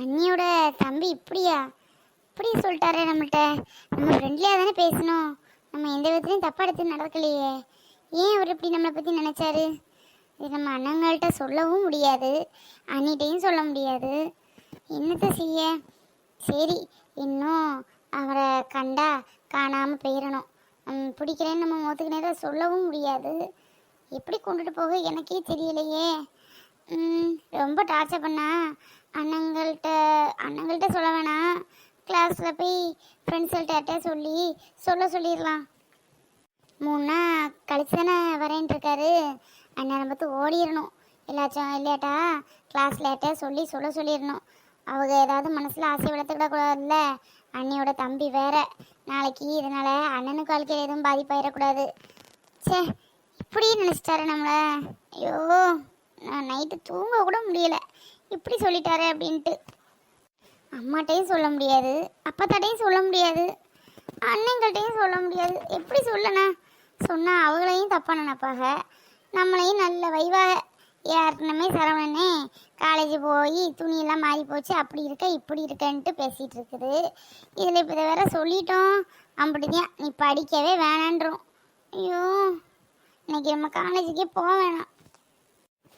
அண்ணியோட தம்பி இப்படியா? இப்படி சொல்லிட்டாரே நம்மகிட்ட நம்ம ஃப்ரெண்ட்லியாக தானே பேசணும். நம்ம எந்த விதத்துலையும் தப்பா எடுத்து நடக்கலையே. ஏன் அவர் இப்படி நம்மளை பற்றி நினச்சாரு? இது நம்ம அண்ணங்கள்கிட்ட சொல்லவும் முடியாது. அண்ணிட்டையும் சொல்ல முடியாது. என்னத்தை செய்ய? சரி இன்னும் அவரை கண்டா காணாமல் போயிடணும் பிடிக்கிறேன்னு நம்ம மோத்துக்கு நேரம் சொல்லவும் முடியாது. எப்படி கொண்டுட்டு போக? எனக்கே தெரியலையே. ரொம்ப டார்ச்சர் பண்ணா. அண்ணங்கள்கிட்ட அண்ணங்கள்கிட்ட சொல்ல வேணாம் கிளாஸில் போய் ஃப்ரெண்ட்ஸ்கிட்ட சொல்லி சொல்ல சொல்லிடலாம். மூணு நாள் கழிச்சு தானே வரேன்ட்டு இருக்காரு. அண்ணன் பார்த்து ஓடிடணும். எல்லாச்சும் இல்லையாட்டா? கிளாஸ் லேட்டாக சொல்லி சொல்ல சொல்லிடணும். அவங்க ஏதாவது மனசில் ஆசை வளர்த்துக்கிடக்கூடாதுல்ல? அண்ணியோட தம்பி வேற. நாளைக்கு இதனால் அண்ணனுக்கு வாழ்க்கையில் எதுவும் பாதிப்பாயிடக்கூடாது ச்சே இப்படி நினச்சிட்டாரு நம்மளை. ஐயோ. நான் நைட்டு தூங்க கூட முடியல. இப்படி சொல்லிட்டாரு அப்படின்ட்டு. அம்மாட்டையும் சொல்ல முடியாது அப்பாத்தாட்டையும் சொல்ல முடியாது அண்ணங்கள்ட்டையும் சொல்ல முடியாது. எப்படி சொல்லண்ணா சொன்னால் அவங்களையும் தப்பாக நினப்பாக நம்மளையும் நல்ல வைவாக யாருக்குமே சரவணனே காலேஜ் போய் துணியெல்லாம் மாறி போச்சு அப்படி இருக்க இப்படி இருக்கன்ட்டு பேசிகிட்டு இருக்குது. இதில் இப்போ இதை வேற சொல்லிட்டோம். அப்படிதான் நீ படிக்கவே வேணான்றோம். ஐயோ இன்னைக்கு நம்ம காலேஜுக்கே போக வேணாம்.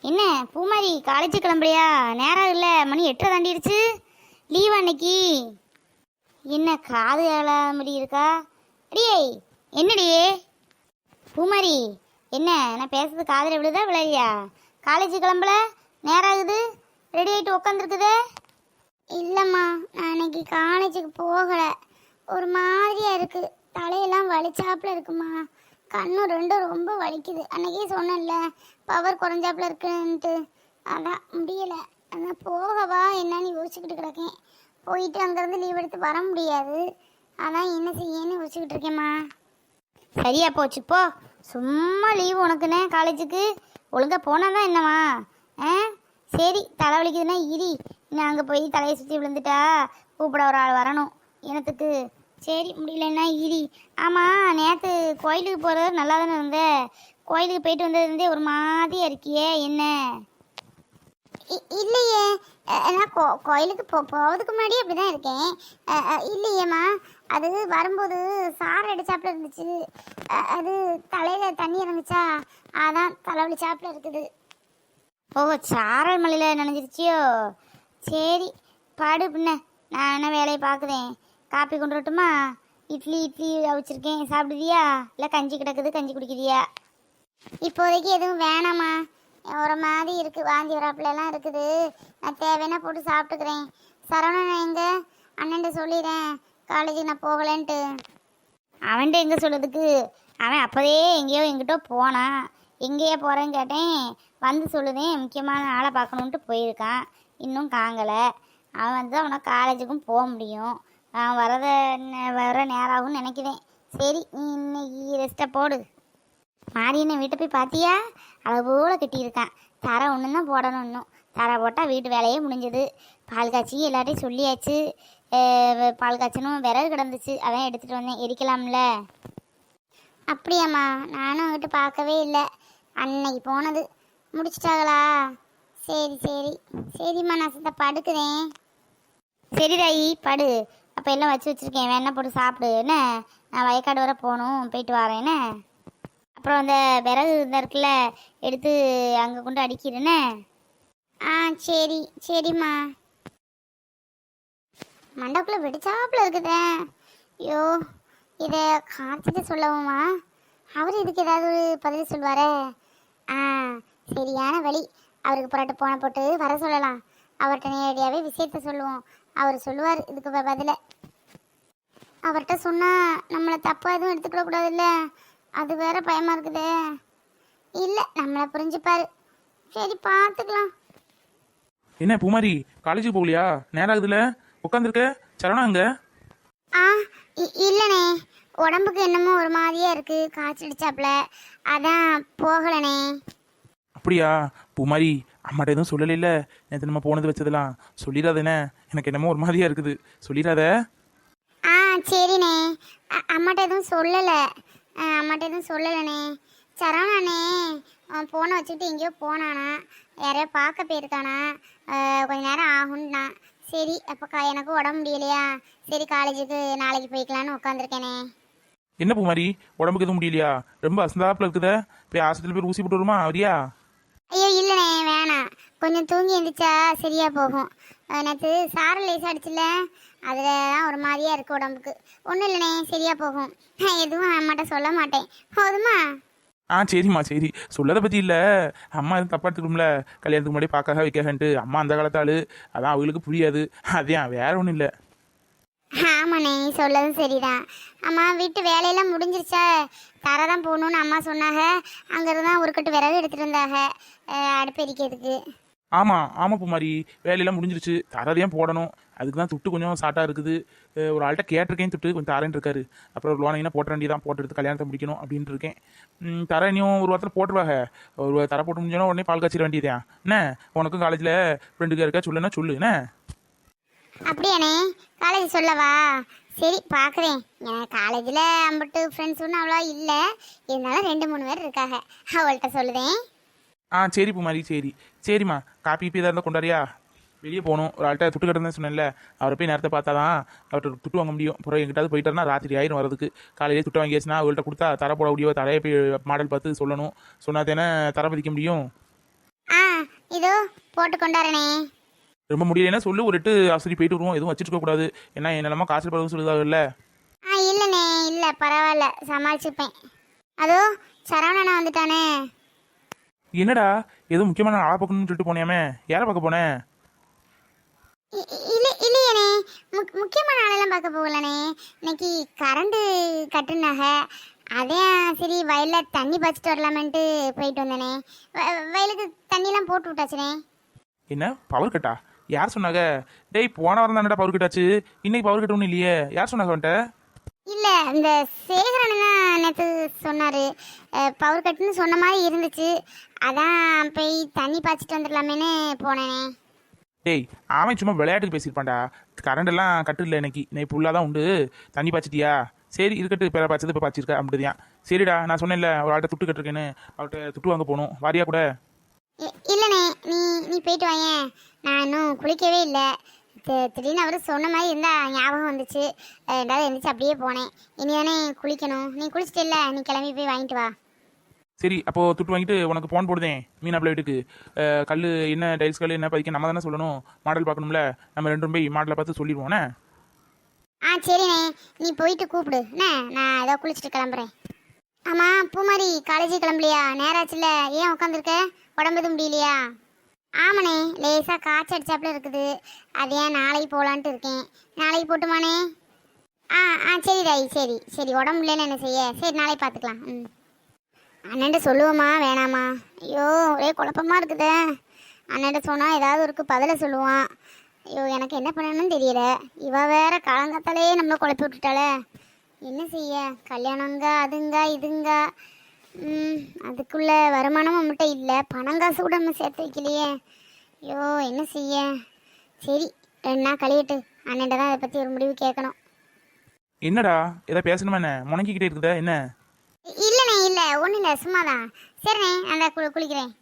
என்ன பூமாரி காலேஜ் கிளம்பலையா நேரம் இல்லை மணி எட்டரை தாண்டிடுச்சு. லீவ் அன்னைக்கு. என்ன காது மாதிரி இருக்கா? அடியே என்னடியே பூமாரி என்ன நான் பேசுறது காதில் விழுதா விளையா காலேஜ் கிளம்பல? நேரம் ஆகுது. ரெடி ஆகிட்டு உட்காந்துருக்குதே இல்லைம்மா நான் இன்னைக்கு காலேஜுக்கு போகலை. ஒரு மாதிரியா இருக்குது தலையெல்லாம் வலிச்சாப்புல இருக்குமா. கண்ணும் ரெண்டும் ரொம்ப வலிக்குது. அன்னைக்கே சொன்னேன்ல பவர் குறைஞ்சாப்புல இருக்குன்ட்டு. அதான் முடியலை. அதான் போகவா என்னன்னு யோசிச்சுக்கிட்டு கிடக்கேன். போயிட்டு அங்கேருந்து லீவ் எடுத்து வர முடியாது. அதான் என்ன செய்யன்னு யோசிச்சுக்கிட்டு இருக்கேம்மா. சரியா போச்சு போ. சும்மா லீவு உனக்குண்ணே காலேஜுக்கு ஒழுங்காக போனால் தான் என்னம்மா? ஆ? சரி தலைவலிக்குதுன்னா இரி. நான் அங்கே போய் தலையை சுற்றி விழுந்துட்டா கூப்பிட ஒரு ஆள் வரணும். எனத்துக்கு சரி முடியலன்னா இரி. ஆமாம் நேற்று கோயிலுக்கு போகிறது நல்லா தானே இருந்த கோயிலுக்கு போயிட்டு வந்ததுலேருந்தே ஒரு மாதிரியா இருக்கியே என்ன? இல்லையே. நான் கோ கோயிலுக்கு போ போகிறதுக்கு முன்னாடி அப்படி தான் இருக்கேன் இல்லையேம்மா. அது வரும்போது சார் அடிச்சாப்புல இருந்துச்சு. அது தலையில் தண்ணி இறங்குச்சா? அதான் தலைவலி சாப்பில் இருக்குது. ஓ சாரல் மலையில் நனைஞ்சிருச்சியோ? சரி படு பின்ன. நான் என்ன வேலையை பார்க்குறேன்? காப்பி கொண்டு வரட்டுமா? இட்லி இட்லி அவிச்சிருக்கேன். சாப்பிடுவியா இல்லை கஞ்சி கிடக்குது கஞ்சி குடிக்கிறியா இப்போதைக்கு எதுவும் வேணாம்மா. ஒரு மாதிரி இருக்குது வாந்தி வராப்புலலாம் இருக்குது. நான் தேவைன்னா போட்டு சாப்பிட்டுக்கிறேன். சரவணன் எங்க? அண்ணன்ட்ட சொல்லிடுறேன் காலேஜுக்கு நான் போகலன்ட்டு. அவன்கிட்ட எங்கே சொல்லுறதுக்கு அவன் அப்போதே எங்கேயோ எங்கிட்ட போனான் எங்கேயோ போகிறேன்னு கேட்டேன். வந்து சொல்லுதேன். முக்கியமான ஆளை பார்க்கணுன்ட்டு போயிருக்கான். இன்னும் காங்கலை. அவன் வந்து அவனை காலேஜுக்கும் போக முடியும். நான் வரத வர நேரம் ஆகும்னு நினைக்கிறேன். சரி நீ இன்னைக்கு ரெஸ்ட்டை போடு. மாரியனை வீட்டை போய் பார்த்தியா அளவோல கட்டியிருக்கான். தரை ஒன்று தான் போடணும் இன்னும். தரை போட்டால் வீட்டு வேலையே முடிஞ்சது. பால் காய்ச்சி எல்லாட்டையும் சொல்லியாச்சு. பால் காய்ச்சணும் விறகு கிடந்துச்சு. அதான் எடுத்துகிட்டு வந்தேன். எரிக்கலாம்ல? அப்படியாம்மா. நானும் அங்கிட்டு பார்க்கவே இல்லை. அன்னைக்கு போனது. முடிச்சிட்டாங்களா? சரி சரி. சரிம்மா நான் சித்த படுக்குறேன். சரி ராயி படு. அப்போ எல்லாம் வச்சு வச்சுருக்கேன்? வேணா போட்டு சாப்பிடு. என்ன? நான் வயக்காடு வர போகணும். போயிட்டு வரேன். என்ன? அப்புறம் அந்த விறகு இருந்தா இருக்குல்ல எடுத்து அங்கே கொண்டு அடிக்கிறேனே ஆ சரி. சரிம்மா. மண்டக்குள்ளே வெடிச்சாப்புல இருக்குதே. ஐயோ இதை கார்த்திட்ட சொல்லவுமா? அவர் இதுக்கு ஏதாவது ஒரு பதில் சொல்வாரே ஆ சரியான வழி. அவருக்கு புரட்டு போன போட்டு வர சொல்லலாம். அவர்கிட்ட நேரடியாகவே விஷயத்த சொல்லுவோம். அவர் சொல்லுவார் இதுக்கு பதில. அவர்கிட்ட சொன்னால் நம்மளை தப்பாக எதுவும் எடுத்துக்கிட கூடாதுல்ல? அது வேற பயமாக இருக்குதே. இல்லை நம்மளை புரிஞ்சுப்பாரு. சரி பார்த்துக்கலாம் என்ன பூமாரி காலேஜுக்கு போகலையா? நேரம் ஆகுதுல உட்காந்துருக்க சரவணா அங்க? ஆ இல்லைண்ணே உடம்புக்கு என்னமோ ஒரு மாதிரியா இருக்கு. காய்ச்சல் அடிச்சாப்புல அதான் போகலண்ணே அப்படியா? பூமாரி அம்மாட்ட எதுவும் சொல்லலைல்ல? நேற்று நம்ம போனது வச்சதெல்லாம் சொல்லிடாதேனே. எனக்கு என்னமோ ஒரு மாதிரியா இருக்குது. சொல்லிடாத. ஆ சரிண்ணே. அம்மாட்ட எதுவும் சொல்லலை. அம்மாட்ட எதுவும் சொல்லலைண்ணே. சரவணாண்ணே அவன் போனை வச்சுக்கிட்டு எங்கேயோ போனானா. யாரையோ பார்க்க போயிருக்கானா. கொஞ்ச நேரம் ஆகும்னா. சரி அப்போ எனக்கு உடம்பு முடியலையா? சரி காலேஜுக்கு நாளைக்கு போய்க்கலான்னு உட்காந்துருக்கேனே. என்ன பூமாரி? உடம்புக்கு எதுவும் முடியலையா? ரொம்ப அசந்தாப்புல இருக்குதே. போய் ஆஸ்பத்திரி போய் ஊசி போட்டு வருமா வரியா ஐயோ இல்லைண்ணே வேணாம். கொஞ்சம் தூங்கி எழுந்திரிச்சா சரியா போகும். நேத்து சாரல் லேஸ் அடிச்சுல அதில் தான் ஒரு மாதிரியா இருக்கு உடம்புக்கு. ஒன்றும் இல்லைண்ணே சரியா போகும். நான் எதுவும் அம்மாட்ட சொல்ல மாட்டேன். போதுமா? ஆ சரிம்மா சரி. சொல்லதை பற்றி இல்லை. அம்மா எதுவும் தப்பா எடுத்துக்கணும்ல கல்யாணத்துக்கு முன்னாடி பார்க்காக வைக்காகன்ட்டு அம்மா அந்த காலத்தாள். அதான் அவங்களுக்கு புரியாது. அதான் வேற ஒன்றும் இல்லை. ஆமாண்ணே சொல்லதும் சரிதான். அம்மா வீட்டு வேலையெல்லாம் முடிஞ்சிருச்சா? தர தான் போகணுன்னு அம்மா சொன்னாங்க அங்கேருந்து தான் ஒரு கட்டு விறகு எடுத்துகிட்டு அஹ் அடுப்பு எரிக்கிறதுக்கு. ஆமாம் ஆமாம் பூமாரி வேலையெல்லாம் முடிஞ்சிருச்சு. தரதையும் போடணும். அதுக்கு தான் துட்டு கொஞ்சம் சாட்டாக இருக்குது. ஒரு ஆள்கிட்ட கேட்டிருக்கேன் துட்டு கொஞ்சம் தரேன் இருக்காரு. அப்புறம் ஒரு லோனைனா போட்ட வேண்டியதான் போட்டு எடுத்து கல்யாணத்தை முடிக்கணும் அப்படின்ட்டு இருக்கேன். தர இனியும் ஒரு வாரத்தில் போட்டுருவாங்க. ஒரு தர போட்டு முடிஞ்சோன்னா உடனே பால் காய்ச்சிட வேண்டியதான் என்ன? உனக்கும் காலேஜில் ஃப்ரெண்டுக்கு இருக்கா சொல்லுன்னா சொல்லு என்ன? அப்படியானே காலேஜ் சொல்லவா? சரி பார்க்குறேன் என் காலேஜில் அம்பட்டு ஃப்ரெண்ட்ஸ் ஒன்றும் அவ்வளோ இல்லை. இருந்தாலும் ரெண்டு மூணு பேர் இருக்காங்க. அவள்கிட்ட சொல்லுதேன். ஆ சரி பூமாரி சரி. சரிம்மா காப்பி இப்போ இருந்தால் கொண்டாரியா? வெளியே போகணும். ஒரு ஆள்கிட்ட துட்டு கட்டுறதுன்னு சொன்னேன்ல. அவரை போய் நேரத்தை பார்த்தா தான் அவர்கிட்ட துட்டு வாங்க முடியும். அப்புறம் எங்கிட்டாவது போயிட்டாருன்னா ராத்திரி ஆயிரம் வரதுக்கு காலையிலே துட்டு வாங்கியாச்சுன்னா அவள்கிட்ட கொடுத்தா தர போட முடியும்? தரையை போய் மாடல் பார்த்து சொல்லணும். சொன்னா தானே தர பதிக்க முடியும். ஆ இதோ போட்டு கொண்டாரனே. ரொம்ப முடியலைன்னா சொல்லு ஒரு எட்டு ஆசிரி போயிட்டு வருவோம். எதுவும் வச்சுட்டு கூடாது. ஏன்னா என்னெல்லாமா காசு பழகும் சொல்லுதாங்கல்ல. ஆ இல்லைண்ணே இல்லை பரவாயில்ல. சமாளிச்சுப்பேன். அதோ சரவணனா வந்துட்டானே. என்னடா? எதுவும் முக்கியமான ஆளை பார்க்கணும்னு சொல்லிட்டு போனியாமே. யாரை பார்க்க போனேன் இல்லை இல்லையண்ணே முக் முக்கியமான ஆளெல்லாம் பார்க்க போகலண்ணே இன்னைக்கு கரண்டு கட்டுனாக. அதே சரி வயலில் தண்ணி பாய்ச்சிட்டு வரலாமேன்ட்டு போயிட்டு வந்தேனே. வயலுக்கு தண்ணிலாம் போட்டு விட்டாச்சுனே. என்ன? பவர் கட்டா யார் சொன்னாங்க டேய் போன வாரம் தானடா பவர் கட்டாச்சு இன்னைக்கு பவர் கட்ட ஒன்றும் இல்லையே. யார் சொன்னாங்க அவன்கிட்ட? இல்லை இந்த சேகரன் தான் நேற்று சொன்னார் பவர் கட்டுன்னு சொன்ன மாதிரி இருந்துச்சு. அதான் போய் தண்ணி பாய்ச்சிட்டு வந்துடலாமேன்னு போனேனே. டேய் அவன் சும்மா விளையாட்டுக்கு பேசியிருப்பான்டா. கரண்ட் எல்லாம் கட்டு இல்லை இன்னைக்கு. இன்னைக்கு ஃபுல்லாக தான் உண்டு. தண்ணி பாய்ச்சிட்டியா? சரி இருக்கட்டு இப்போ பாய்ச்சது இப்போ பாய்ச்சிருக்க அப்படிதான் சரிடா நான் சொன்னேன்ல ஒரு ஆள்கிட்ட துட்டு கட்டிருக்கேன்னு அவர்கிட்ட துட்டு வாங்க போகணும். வாரியா கூட. இல்லைண்ணே நீ நீ போயிட்டு வாயேன். நான் இன்னும் குளிக்கவே இல்லை. திடீர்னு அவர் சொன்ன மாதிரி இருந்தா ஞாபகம் வந்துச்சு. ரெண்டாவது எழுந்திரிச்சு அப்படியே போனேன். இனி தானே குளிக்கணும். நீ குளிச்சிட்டில்ல? நீ கிளம்பி போய் வாங்கிட்டு வா. சரி அப்போ துட்டு வாங்கிட்டு உனக்கு ஃபோன் போடுதேன் மீனாப்பிள்ள வீட்டுக்கு கல் என்ன டைல்ஸ் கல் என்ன பதிக்க நம்ம தானே சொல்லணும். மாடல் பார்க்கணும்ல. நம்ம ரெண்டும் போய் மாடலை பார்த்து சொல்லிடுவோண்ணே ஆ சரிண்ணே. நீ போயிட்டு கூப்பிடு. என்ன? நான் ஏதோ குளிச்சுட்டு கிளம்புறேன். ஆமாம் பூமாரி காலேஜ் கிளம்பலையா? நேராச்சுல ஏன் உட்காந்துருக்க? உடம்பு முடியலையா? ஆமாண்ணே லேசாக காய்ச்சல் அடிச்சாப்புல இருக்குது. அது ஏன் நாளைக்கு போகலான்ட்டு இருக்கேன். நாளைக்கு போட்டுமாண்ணே? ஆ ஆ சரி ராய் சரி. சரி உடம்பு இல்லைன்னு என்ன செய்ய? சரி நாளைக்கு பார்த்துக்கலாம் ம். அண்ணன்ட்ட சொல்லுவோமா வேணாமா? ஐயோ ஒரே குழப்பமா இருக்குதே. அண்ணன்ட்ட சொன்னால் ஏதாவது இருக்கு பதில சொல்லுவான். ஐயோ எனக்கு என்ன பண்ணணும்னு தெரியல. இவ வேற காலங்காத்தாலே நம்மளை குழப்பி விட்டுட்டாளே. என்ன செய்ய? கல்யாணங்க அதுங்க இதுங்க. அதுக்குள்ள வருமானம் நம்மகிட்ட இல்லை. பணம் காசு கூட நம்ம சேர்த்து வைக்கலையே. ஐயோ என்ன செய்ய? சரி ரெண்டு நாள் கழியட்டு அண்ணன்ட்ட தான் அதை பற்றி ஒரு முடிவு கேட்கணும். என்னடா? ஏதாவது பேசணுமா என்ன? முணங்கிக்கிட்டே இருக்குதா? என்ன? இல்லைண்ணே இல்லை. ஒன்றும் இல்லை சும்மா தான் சரிண்ணே அந்த குளி குளிக்கிறேன்.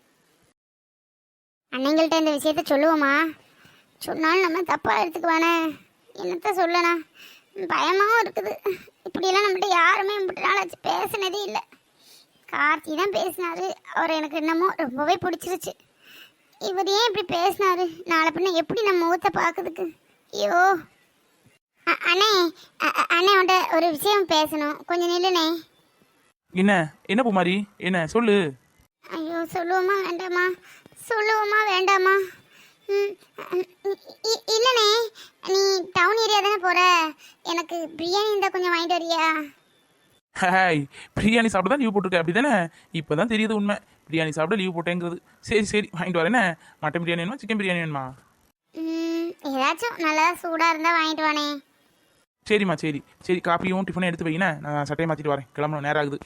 அண்ணங்கள்ட்ட இந்த விஷயத்த சொல்லுவோமா? சொன்னாலும் நம்ம தப்பாக எடுத்துக்குவானே. என்னத்த சொல்லணா பயமாகவும் இருக்குது. இப்படியெல்லாம் நம்மகிட்ட யாருமே இப்படி நாளாச்சு பேசினதே இல்லை. கார்த்தி தான் பேசினாரு. அவர் எனக்கு என்னமோ ரொம்பவே பிடிச்சிருச்சு. இவர் ஏன் இப்படி பேசினாரு? நாளை பின்ன எப்படி நம்ம முகத்தை பார்க்கறதுக்கு? ஐயோ. அண்ணே அண்ணே உன்ட்ட ஒரு விஷயம் பேசணும். கொஞ்சம் நில்லுண்ணே. என்ன? என்ன பூமாரி? என்ன? சொல்லு. ஐயோ சொல்லுவோமா? வேண்டாமா? சொல்லுவோமா? வேண்டாமா? இல்லைண்ணே. நீ டவுன் ஏரியா தானே போற? எனக்கு பிரியாணி இருந்தால் கொஞ்சம் வாங்கிட்டு வரியா? ஹாய் பிரியாணி சாப்பிட தான் லீவ் போட்டிருக்க அப்படி தானே இப்போ தான் தெரியுது உண்மை. பிரியாணி சாப்பிட லீவ் போட்டேங்கிறது. சரி சரி வாங்கிட்டு வரேன். மட்டன் பிரியாணி வேணுமா சிக்கன் பிரியாணி வேணுமா? ஏதாச்சும் நல்லா சூடாக இருந்தால் வாங்கிட்டு வானே. சரிம்மா சரி. சரி காப்பியும் டிஃபனும் எடுத்து வைங்க நான் சட்டையை மாற்றிட்டு வரேன். கிளம்பணும் நேரம் ஆகுது.